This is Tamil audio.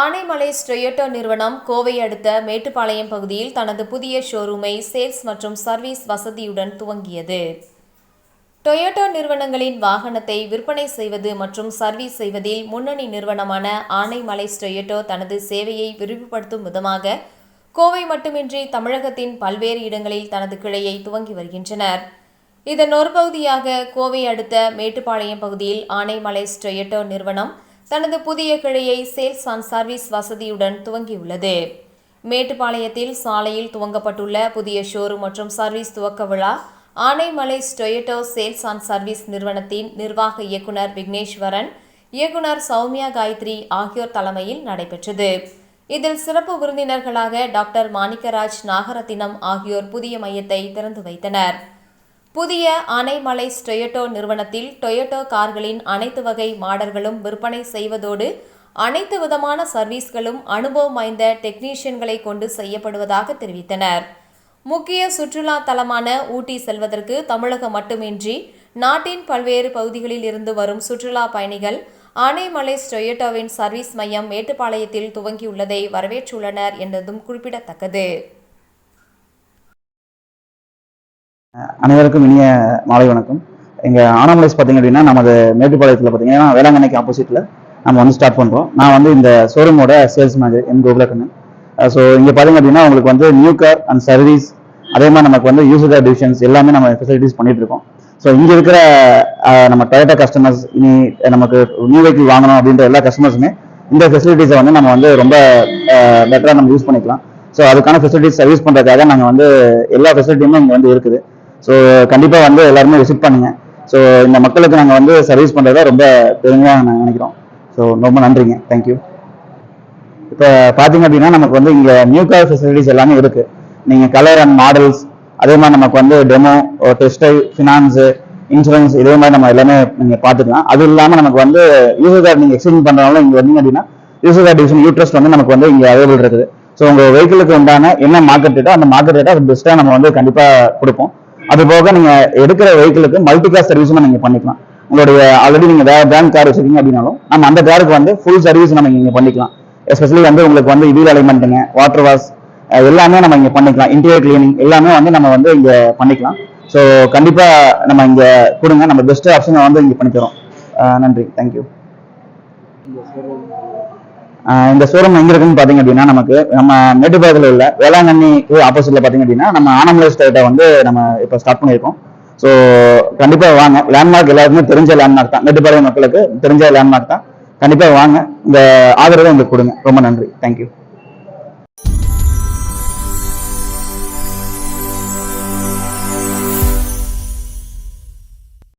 ஆனைமலை டொயோட்டோ நிறுவனம் கோவை அடுத்த மேட்டுப்பாளையம் பகுதியில் தனது புதிய ஷோரூமை சேல்ஸ் மற்றும் சர்வீஸ் வசதியுடன் துவங்கியது. டொயோட்டோ நிறுவனங்களின் வாகனத்தை விற்பனை செய்வது மற்றும் சர்வீஸ் செய்வதில் முன்னணி நிறுவனமான ஆனைமலை டொயோட்டோ தனது சேவையை விரிவுபடுத்தும் விதமாக கோவை மட்டுமின்றி தமிழகத்தின் பல்வேறு இடங்களில் தனது கிளையை துவங்கி வருகின்றனர். இதன் ஒரு பகுதியாக கோவை அடுத்த மேட்டுப்பாளையம் பகுதியில் ஆனைமலை டொயோட்டோ நிறுவனம் தனது புதிய கிளையை சேல்ஸ் அண்ட் சர்வீஸ் வசதியுடன் துவங்கியுள்ளது. மேட்டுப்பாளையத்தில் சாலையில் துவங்கப்பட்டுள்ள புதிய ஷோரூம் மற்றும் சர்வீஸ் துவக்க விழா Anaimalai Toyota sales and service நிறுவனத்தின் நிர்வாக இயக்குனர் விக்னேஸ்வரன் இயக்குனர் சௌமியா காயத்ரி ஆகியோர் தலைமையில் நடைபெற்றது. இதில் சிறப்பு விருந்தினர்களாக டாக்டர் மாணிக்கராஜ் நாகரத்தினம் ஆகியோர் புதிய மையத்தை திறந்து வைத்தனர். புதிய அணைமலை ஸ்டொயட்டோ நிறுவனத்தில் டொயோட்டோ கார்களின் அனைத்து வகை மாடல்களும் விற்பனை செய்வதோடு அனைத்து விதமான சர்வீஸ்களும் அனுபவம் வாய்ந்த டெக்னீஷியன்களை கொண்டு செய்யப்படுவதாக தெரிவித்தனர். முக்கிய சுற்றுலா தலமான ஊட்டி செல்வதற்கு தமிழகம் மட்டுமின்றி நாட்டின் பல்வேறு பகுதிகளில் இருந்து வரும் சுற்றுலா பயணிகள் அணைமலை ஸ்டொயட்டோவின் சர்வீஸ் மையம் மேட்டுப்பாளையத்தில் துவங்கியுள்ளதை வரவேற்றுள்ளனர் என்பதும் குறிப்பிடத்தக்கது. அனைவருக்கும் இனிய மாலை வணக்கம். எங்கள் ஆனாமலைஸ் பார்த்தீங்க அப்படின்னா நமது மேட்டுப்பாளையத்தில் பார்த்தீங்கன்னா வேளாங்கண்ணிக்கு ஆப்போசிட்டில் நம்ம வந்து ஸ்டார்ட் பண்ணுறோம் நான் வந்து இந்த ஷோரூமோட சேல்ஸ் மேனேஜர் என் கோகுலக்கண்ணன். ஸோ இங்கே பார்த்தீங்க அப்படின்னா உங்களுக்கு வந்து நியூ கார் அண்ட் சர்வீஸ் அதே மாதிரி நமக்கு வந்து யூசர் கார் டிவிஷன்ஸ் எல்லாமே நம்ம ஃபெசிலிட்டிஸ் பண்ணிட்டு இருக்கோம். ஸோ இங்கே இருக்கிற நம்ம டொயோட்டா கஸ்டமர்ஸ் இனி நமக்கு நியூ வெஹிக்கிள் வாங்கணும் அப்படின்ற எல்லா கஸ்டமர்ஸுமே இந்த ஃபெசிலிட்டிஸை வந்து நம்ம வந்து ரொம்ப பெட்டராக நம்ம யூஸ் பண்ணிக்கலாம். ஸோ அதுக்கான ஃபெசிலிட்டிஸ் சர்வீஸ் பண்ணுறதுக்காக நாங்கள் வந்து எல்லா ஃபெசிலிட்டியுமே இங்கே வந்து இருக்குது. ஸோ கண்டிப்பாக வந்து எல்லாருமே விசிட் பண்ணுங்க. ஸோ இந்த மக்களுக்கு நாங்கள் வந்து சர்வீஸ் பண்ணுறத ரொம்ப பெருமையாக நாங்கள் நினைக்கிறோம். ஸோ ரொம்ப நன்றிங்க. தேங்க்யூ இப்போ பார்த்தீங்க அப்படின்னா நமக்கு வந்து இங்கே நியூ கார் ஃபெசிலிட்டிஸ் எல்லாமே இருக்குது நீங்கள் கலர் அண்ட் மாடல்ஸ் அதே மாதிரி நமக்கு வந்து டெமோ டெஸ்ட் ஃபினான்ஸு இன்சூரன்ஸ் இதே மாதிரி நம்ம எல்லாமே நீங்கள் பார்த்துக்கலாம் அது இல்லாமல் நமக்கு வந்து யூசர் கார்டு நீங்கள் எக்ஸ்சேஞ்ச் பண்ணுறவங்கள இங்கே வந்தீங்க அப்படின்னா யூசர் கார்டு டிவிஷன் யூட்ரஸ்ட் வந்து நமக்கு வந்து இங்கே அவைலபிள் இருக்குது. ஸோ உங்கள் வெஹிக்கிளுக்கு உண்டான என்ன மார்க்கெட் ரேட்டோ அந்த மார்க்கெட் ரேட்டை பெஸ்ட்டாக நம்ம வந்து கண்டிப்பாக கொடுப்போம். அது போக நீங்க எடுக்கிற வெஹிக்கிளுக்கு மல்டி கார் சர்வீஸும் நீங்க பண்ணிக்கலாம். உங்களுடைய ஆல்ரெடி நீங்க வேற பிராண்ட் கார் வச்சிருக்கீங்க அப்படின்னாலும் நம்ம அந்த காருக்கு வந்து ஃபுல் சர்வீஸ் நம்ம இங்க பண்ணிக்கலாம். எஸ்பெஷலி வந்து உங்களுக்கு வந்து வீல் அலைமெண்ட்டுங்க வாட்டர் வாஷ் எல்லாமே நம்ம இங்க பண்ணிக்கலாம். இன்டீரியர் கிளீனிங் எல்லாமே வந்து நம்ம வந்து இங்க பண்ணிக்கலாம். ஸோ கண்டிப்பா நம்ம இங்க கொடுங்க. நம்ம பெஸ்ட் ஆப்ஷனை வந்து இங்க பண்ணிக்கிறோம் நன்றி. தேங்க்யூ இந்த ஷோரூம் எங்க இருக்குன்னு பாத்தீங்க அப்படின்னா நமக்கு நம்ம மேட்டுப்பாளையத்தில் உள்ள வேளாங்கண்ணிக்கு ஆப்போசிட்ல பாத்தீங்க அப்படின்னா நம்ம ஆனமலை ஸ்டேட்டை வந்து நம்ம இப்போ ஸ்டார்ட் பண்ணியிருக்கோம். ஸோ கண்டிப்பா வாங்க. லேண்ட்மார்க் எல்லாருக்குமே தெரிஞ்ச லேண்ட்மார்க் தான். மேட்டுப்பாளையம் மக்களுக்கு தெரிஞ்ச லேண்ட்மார்க் தான். கண்டிப்பா வாங்க. இந்த ஆதரவை உங்களுக்கு கொடுங்க. ரொம்ப நன்றி. தேங்க்யூ